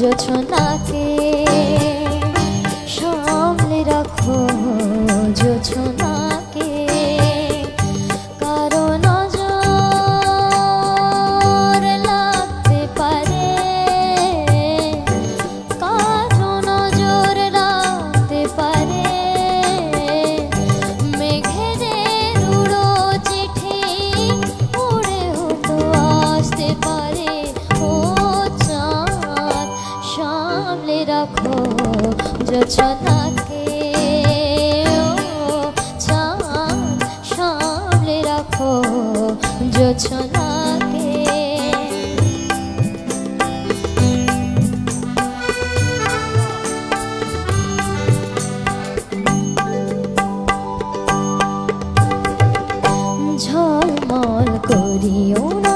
জোছনাকে সামলে রাখো জোছনা বলছ তাকে সামলে রাখো যোছনাকে ঝলমল করিও না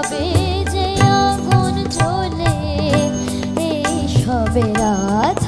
যাবে যে আগুন চলে এই সবে রাত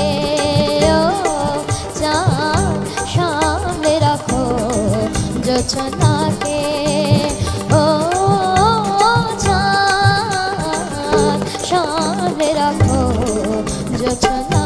যতনা।